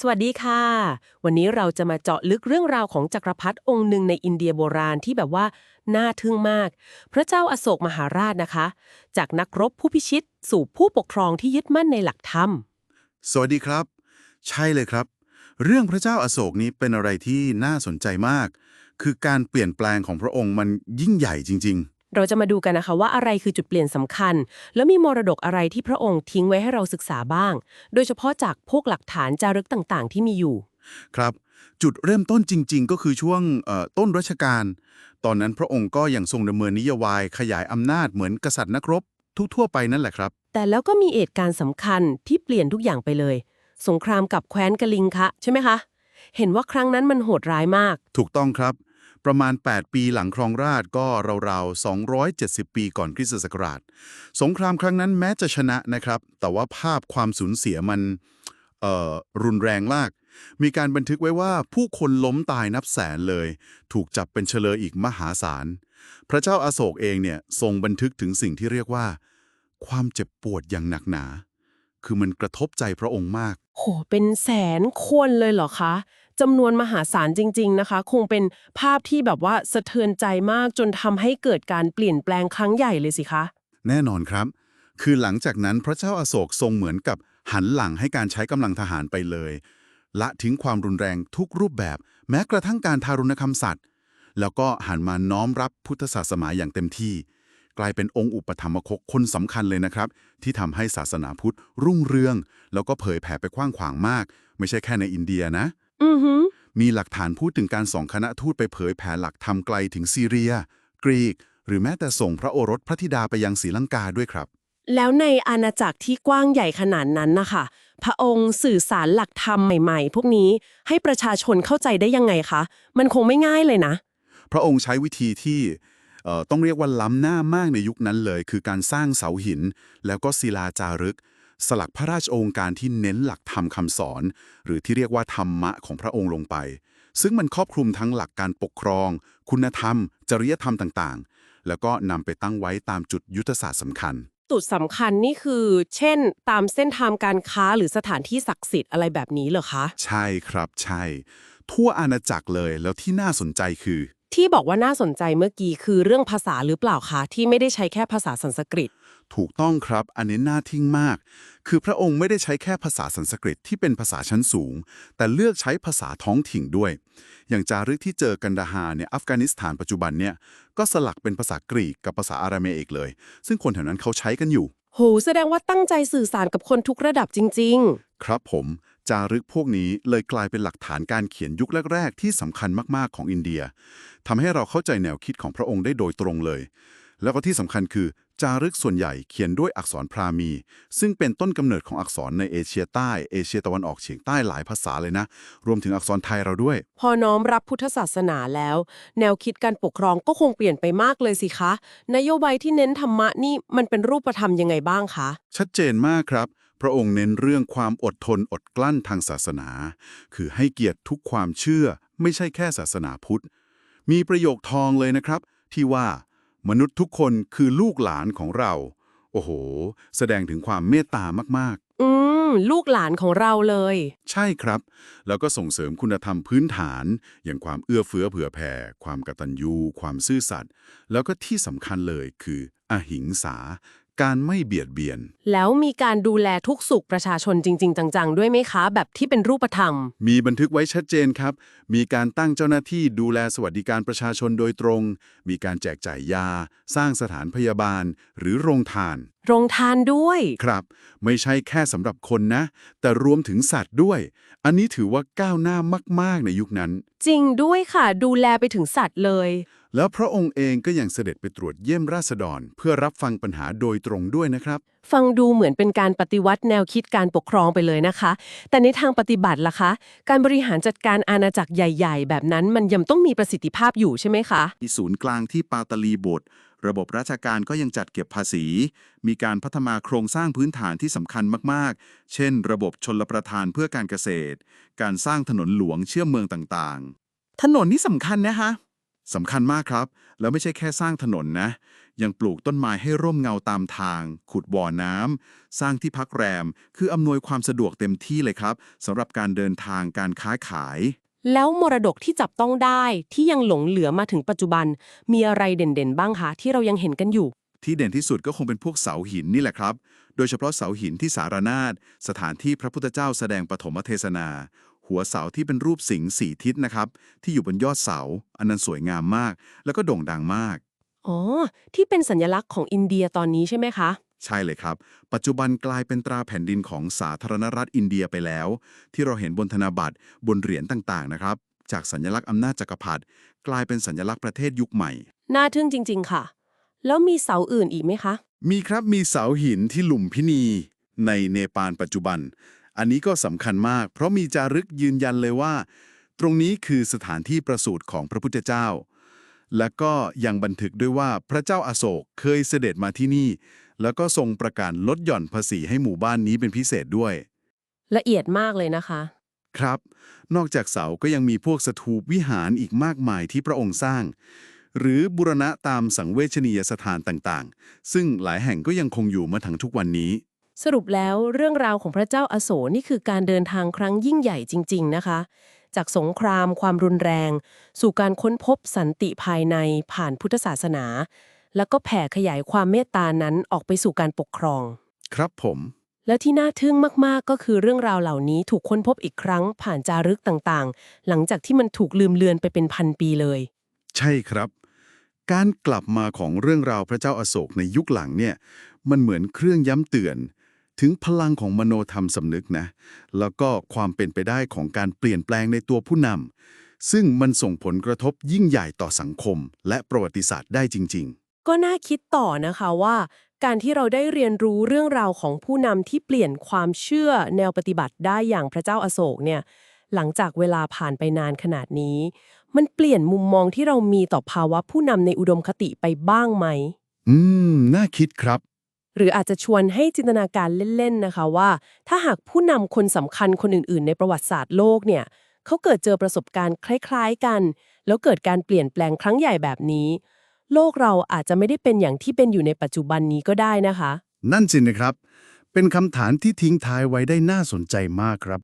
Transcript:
สวัสดีค่ะ วันนี้เราจะมาเจาะลึกเรื่องราวของจักรพรรดิองค์หนึ่งในอินเดียโบราณที่แบบว่าน่าทึ่งมาก พระเจ้าอาโศกมหาราชนะคะ จากนักรบผู้พิชิต สู่ผู้ปกครองที่ยึดมั่นในหลักธรรม สวัสดีครับ ใช่เลยครับ เรื่องพระเจ้าอาโศกนี้เป็นอะไรที่น่าสนใจมาก คือการเปลี่ยนแปลงของพระองค์มันยิ่งใหญ่จริง เราจะมาดูกันนะคะว่าอะไรคือจุดเปลี่ยนสำคัญ แล้วมีมรดกอะไรที่พระองค์ทิ้งไว้ให้เราศึกษาบ้าง โดยเฉพาะจากพวกหลักฐานจารึกต่างๆ ที่มีอยู่ๆครับ จุดเริ่มต้นจริง ๆ ก็คือช่วงเอ่อต้นรัชกาลตอนนั้นพระองค์ก็ยังทรงดำเนินนโยบายขยายอำนาจเหมือนกษัตริย์นักรบทั่วๆไปนั่นแหละครับ แต่แล้วก็มีเหตุการณ์สำคัญที่เปลี่ยนทุกอย่างไปเลย สงครามกับแคว้นกลิงคะใช่ไหมคะ เห็นว่าครั้งนั้นมันโหดร้ายมาก ถูกต้องครับ ประมาณ 8 ปีหลังครองราชก็ราวๆ 270 ปีก่อนคริสตศักราช สงครามครั้งนั้นแม้จะชนะนะครับ แต่ว่าภาพความสูญเสียมันรุนแรงมาก มีการบันทึกไว้ว่าผู้คนล้มตายนับแสนเลย ถูกจับเป็นเฉลยอีกมหาศาล พระเจ้าอาโศกเองเนี่ยทรงบันทึกถึงสิ่งที่เรียกว่า ความเจ็บปวดอย่างหนักหนา คือมันกระทบใจพระองค์มาก โห เป็นแสนคนเลยเหรอคะ จำนวนมหาศาลจริง ๆ นะคะ คงเป็นภาพที่แบบว่าสะเทือนใจมากจนทำให้เกิดการเปลี่ยนแปลงครั้งใหญ่เลยสิคะ แน่นอนครับ คือหลังจากนั้นพระเจ้าอาโศกทรงเหมือนกับหันหลังให้การใช้กำลังทหารไปเลย ละทิ้งความรุนแรงทุกรูปแบบ แม้กระทั่งการทารุณกรรมสัตว์ แล้วก็หันมาน้อมรับพุทธศาสนาอย่างเต็มที่ กลายเป็นองค์อุปถัมภกคนสำคัญเลยนะครับ ที่ทำให้ศาสนาพุทธรุ่งเรือง แล้วก็เผยแผ่ไปกว้างขวางมาก ไม่ใช่แค่ในอินเดียนะ อือหือมีหลักฐานพูดถึงการส่งคณะทูตไปเผยแผ่หลักธรรมไกลถึงซีเรีย กรีก หรือแม้แต่ส่งพระโอรสพระธิดาไปยังศรีลังกาด้วยครับ แล้วในอาณาจักรที่กว้างใหญ่ขนาดนั้นนะคะ พระองค์สื่อสารหลักธรรมใหม่ๆ พวกนี้ให้ประชาชนเข้าใจได้ยังไงคะ มันคงไม่ง่ายเลยนะ พระองค์ใช้วิธีที่เอ่อต้องเรียกว่าล้ำหน้ามากในยุคนั้นเลย คือการสร้างเสาหิน แล้วก็ศิลาจารึก สลักพระราชโองการที่เน้นหลักธรรมคำสอน หรือที่เรียกว่าธรรมะของพระองค์ลงไป ซึ่งมันครอบคลุมทั้งหลักการปกครอง คุณธรรม จริยธรรมต่างๆ แล้วก็นำไปตั้งไว้ตามจุดยุทธศาสตร์สำคัญจุดสำคัญนี่คือ เช่น ตามเส้นทางการค้าหรือสถานที่ศักดิ์สิทธิ์อะไรแบบนี้เหรอคะ ใช่ครับใช่ ทั่วอาณาจักรเลยแล้วที่น่าสนใจคือ ที่บอกว่าน่าสนใจเมื่อกี้คือเรื่องภาษาหรือเปล่าคะที่ไม่ได้ใช้แค่ภาษาสันสกฤต ถูกต้องครับ อันนี้น่าทิ้งมาก คือพระองค์ไม่ได้ใช้แค่ภาษาสันสกฤตที่เป็นภาษาชั้นสูง แต่เลือกใช้ภาษาท้องถิ่นด้วย อย่างจารึกที่เจอกันดาฮาเนี่ยอัฟกานิสถานปัจจุบันเนี่ยก็สลักเป็นภาษากรีกกับภาษาอาราเมอิกเลย ซึ่งคนแถวนั้นเขาใช้กันอยู่ โห แสดงว่าตั้งใจสื่อสารกับคนทุกระดับจริงครับผม จารึกพวกนี้เลยกลายเป็นหลักฐานการเขียนยุคแรก ๆ ที่สำคัญมาก ๆ ของอินเดียทำให้เราเข้าใจแนวคิดของพระองค์ได้โดยตรงเลย แล้วก็ที่สำคัญคือ จารึกส่วนใหญ่เขียนด้วยอักษรพราหมี ซึ่งเป็นต้นกำเนิดของอักษรในเอเชียใต้ เอเชียตะวันออกเฉียงใต้หลายภาษาเลยนะ รวมถึงอักษรไทยเราด้วยๆพอน้อมรับพุทธศาสนาแล้ว แนวคิดการปกครองก็คงเปลี่ยนไปมากเลยสิคะ นโยบายที่เน้นธรรมะนี่มันเป็นรูปธรรมยังไงบ้างคะ ชัดเจนมากครับ พระองค์เน้นเรื่องความอดทนอดกลั้นทางศาสนา คือให้เกียรติทุกความเชื่อ ไม่ใช่แค่ศาสนาพุทธ มีประโยคทองเลยนะครับ ที่ว่ามนุษย์ทุกคนคือลูกหลานของเรา โอ้โห แสดงถึงความเมตตามากอืม ลูกหลานของเราเลยๆใช่ครับ แล้วก็ส่งเสริมคุณธรรมพื้นฐาน อย่างความเอื้อเฟื้อเผื่อแผ่ ความกตัญญู ความซื่อสัตย์ แล้วก็ที่สำคัญเลยคือ อหิงสา การไม่เบียดเบียน แล้วมีการดูแลทุกสุขประชาชนจริง ๆ จัง ๆ ด้วยไหมคะ แบบที่เป็นรูปธรรม มีบันทึกไว้ชัดเจนครับ มีการตั้งเจ้าหน้าที่ดูแลสวัสดิการประชาชนโดยตรง มีการแจกจ่ายยา สร้างสถานพยาบาล หรือโรงทาน โรงทานด้วย ครับ ไม่ใช่แค่สำหรับคนนะ แต่รวมถึงสัตว์ด้วย อันนี้ถือว่าก้าวหน้ามาก ๆ ในยุคนั้น จริงด้วยค่ะ ดูแลไปถึงสัตว์เลย แล้วพระองค์เองก็ยังเสด็จไปตรวจเยี่ยมราษฎร เพื่อรับฟังปัญหาโดยตรงด้วยนะครับ ฟังดูเหมือนเป็นการปฏิวัติแนวคิดการปกครองไปเลยนะคะ แต่ในทางปฏิบัติล่ะคะ การบริหารจัดการอาณาจักรใหญ่ ๆ แบบนั้นมันยังต้องมีประสิทธิภาพอยู่ใช่ไหมคะ ที่ศูนย์กลางที่ปาตาลีบท ระบบราชการก็ยังจัดเก็บภาษี มีการพัฒนาโครงสร้างพื้นฐานที่สำคัญมากๆ เช่น ระบบชนลประทานเพื่อการเกษตร การสร้างถนนหลวงเชื่อมเมืองต่างๆ ถนนนี่สำคัญนะคะสำคัญมากครับ แล้วไม่ใช่แค่สร้างถนนนะ ยังปลูกต้นไม้ให้ร่มเงาตามทาง ขุดบ่อน้ำ สร้างที่พักแรม คืออำนวยความสะดวกเต็มที่เลยครับสำหรับการเดินทางการค้าขาย แล้วมรดกที่จับต้องได้ที่ยังหลงเหลือมาถึงปัจจุบัน มีอะไรเด่นๆ บ้างคะที่เรายังเห็นกันอยู่ ที่เด่นที่สุดก็คงเป็นพวกเสาหินนี่แหละครับ โดยเฉพาะเสาหินที่สารนาฏสถานที่พระพุทธเจ้าแสดงปฐมเทศนา หัวเสาที่เป็นรูปสิงห์สี่ทิศนะครับ ที่อยู่บนยอดเสา อันนั้นสวยงามมาก แล้วก็โด่งดังมาก อ๋อ ที่เป็นสัญลักษณ์ของอินเดียตอนนี้ใช่ไหมคะใช่เลยครับ ปัจจุบันกลายเป็นตราแผ่นดินของสาธารณรัฐอินเดียไปแล้ว ที่เราเห็นบนธนบัตรบนเหรียญต่างๆนะครับ จากสัญลักษณ์อำนาจจักรพรรดิกลายเป็นสัญลักษณ์ประเทศยุคใหม่ น่าทึ่งจริง ๆ ค่ะ แล้วมีเสาอื่นอีกไหมคะ มีครับมีเสาหินที่หลุมพินี ในเนปาลปัจจุบัน อันนี้ก็สำคัญมาก เพราะมีจารึกยืนยันเลยว่า ตรงนี้คือสถานที่ประสูติของพระพุทธเจ้า และก็ยังบันทึกด้วยว่าพระเจ้าอาโศกเคยเสด็จมาที่นี่ แล้วก็ทรงประกาศลดหย่อนภาษีให้หมู่บ้านนี้เป็นพิเศษด้วย ละเอียดมากเลยนะคะ ครับ นอกจากเสาก็ยังมีพวกสถูปวิหารอีกมากมายที่พระองค์สร้าง หรือบุรณะตามสังเวชนียสถานต่างๆ ซึ่งหลายแห่งก็ยังคงอยู่มาถึงทุกวันนี้ สรุปแล้วเรื่องราวของพระเจ้าอาโศกนี่คือการเดินทางครั้งยิ่งใหญ่จริง ๆ นะคะ จากสงครามความรุนแรง สู่การค้นพบสันติภายในผ่านพุทธศาสนา แล้วก็แผ่ขยายความเมตตานั้นออกไปสู่การปกครอง ครับผม แล้วที่น่าทึ่งมากๆ ก็คือเรื่องราวเหล่านี้ถูกค้นพบอีกครั้งผ่านจารึกต่างๆ หลังจากที่มันถูกลืมเลือนไปเป็นพันปีเลย ใช่ครับ การกลับมาของเรื่องราวพระเจ้าอาโศกในยุคหลังเนี่ยมันเหมือนเครื่องย้ำเตือน ถึงพลังของมโนธรรมสำนึกนะ แล้วก็ความเป็นไปได้ของการเปลี่ยนแปลงในตัวผู้นำซึ่งมันส่งผลกระทบยิ่งใหญ่ต่อสังคม และประวัติศาสตร์ได้จริง ก็น่าคิดต่อนะคะว่า การที่เราได้เรียนรู้เรื่องราวของผู้นำที่เปลี่ยนความเชื่อแนวปฏิบัติได้อย่างพระเจ้าอาโศกเนี่ยหลังจากเวลาผ่านไปนานขนาดนี้ มันเปลี่ยนมุมมองที่เรามีต่อภาวะผู้นำในอุดมคติไปบ้างไหมๆอืม น่าคิดครับ หรืออาจจะชวนให้จินตนาการเล่นๆนะคะว่า ถ้าหากผู้นำคนสำคัญคนอื่นๆ ในประวัติศาสตร์โลกเนี่ยเขาเกิดเจอประสบการณ์คล้าย ๆ กัน แล้วเกิดการเปลี่ยนแปลงครั้งใหญ่แบบนี้ โลกเราอาจจะไม่ได้เป็นอย่างที่เป็นอยู่ในปัจจุบันนี้ก็ได้นะคะ นั่นสินะครับ เป็นคำถามที่ทิ้งท้ายไว้ได้น่าสนใจมากครับ